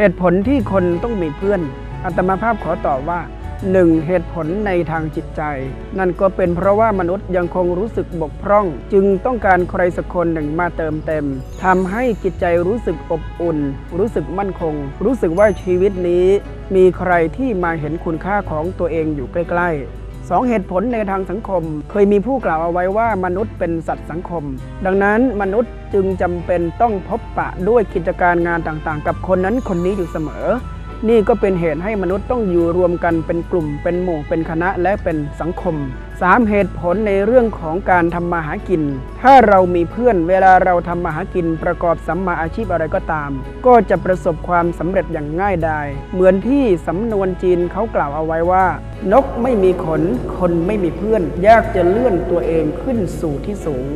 เหตุผลที่คนต้องมีเพื่อนอาตมาภาพขอตอบว่าหนึ่งเหตุผลในทางจิตใจ นั่นก็เป็นเพราะว่ามนุษย์ยังคงรู้สึกบกพร่อง จึงต้องการใครสักคนหนึ่งมาเติมเต็มทำให้จิตใจรู้สึกอบอุ่น รู้สึกมั่นคง รู้สึกว่าชีวิตนี้ มีใครที่มาเห็นคุณค่าของตัวเองอยู่ใกล้ ๆ สองเหตุผลในทางสังคม เคยมีผู้กล่าวเอาไว้ว่ามนุษย์เป็นสัตว์สังคม ดังนั้นมนุษย์จึงจำเป็นต้องพบปะด้วยกิจการงานต่างๆ กับคนนั้นคนนี้อยู่เสมอ นี่ก็เป็นเหตุให้มนุษย์ต้องอยู่รวมกันเป็นกลุ่ม เป็นหมู่เป็นคณะและเป็นสังคม 3. เหตุผลในเรื่องของการทำมาหากิน ถ้าเรามีเพื่อนเวลาเราทำมาหากินประกอบสัมมาอาชีพอะไรก็ตาม ก็จะประสบความสำเร็จอย่างง่ายดาย เหมือนที่สำนวนจีนเขากล่าวเอาไว้ว่า นกไม่มีขน คนไม่มีเพื่อน ยากจะเลื่อนตัวเองขึ้นสู่ที่สูง